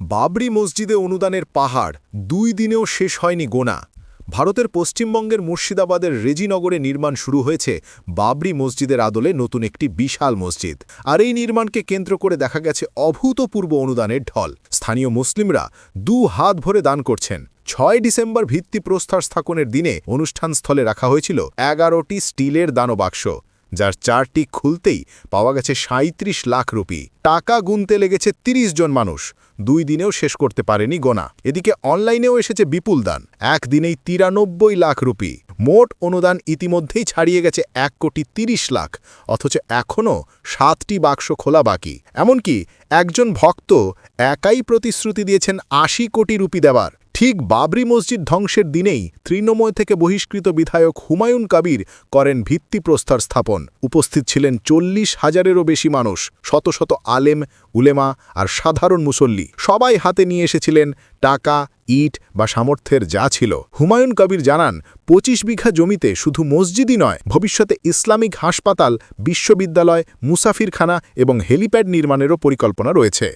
বাবরি মসজিদে অনুদানের পাহাড় দুই দিনেও শেষ হয়নি গোনা। ভারতের পশ্চিমবঙ্গের মুর্শিদাবাদের রেজিনগরে নির্মাণ শুরু হয়েছে বাবরি মসজিদের আদলে নতুন একটি বিশাল মসজিদ। আর এই নির্মাণকে কেন্দ্র করে দেখা গেছে অভূতপূর্ব অনুদানের ঢল। স্থানীয় মুসলিমরা দু হাত ভরে দান করছেন। ছয় ডিসেম্বর ভিত্তিপ্রস্তর স্থাপনের দিনে অনুষ্ঠানস্থলে রাখা হয়েছিল এগারোটি স্টিলের দানবাক্স। যার চারটি খুলতেই পাওয়া গেছে সাঁত্রিশ লাখ রুপি। টাকা গুনতে লেগেছে ৩০ জন মানুষ। দুই দিনেও শেষ করতে পারেনি গোনা। এদিকে অনলাইনেও এসেছে বিপুল দান। একদিনেই তিরানব্বই লাখ রুপি। মোট অনুদান ইতিমধ্যেই ছাড়িয়ে গেছে এক কোটি ৩০ লাখ। অথচ এখনও সাতটি বাক্স খোলা বাকি। এমনকি একজন ভক্ত একাই প্রতিশ্রুতি দিয়েছেন আশি কোটি রুপি দেওয়ার ঠিক বাবরি মসজিদ ধ্বংসের দিনেই তৃণমূল থেকে বহিষ্কৃত বিধায়ক হুমায়ুন কাবির করেন ভিত্তিপ্রস্তর স্থাপন। উপস্থিত ছিলেন চল্লিশ হাজারেরও বেশি মানুষ, শত শত আলেম, উলেমা আর সাধারণ মুসল্লি। সবাই হাতে নিয়ে এসেছিলেন টাকা, ইট বা সামর্থ্যের যা ছিল। হুমায়ুন কবির জানান, পঁচিশ বিঘা জমিতে শুধু মসজিদই নয়, ভবিষ্যতে ইসলামিক হাসপাতাল, বিশ্ববিদ্যালয়, মুসাফিরখানা এবং হেলিপ্যাড নির্মাণেরও পরিকল্পনা রয়েছে।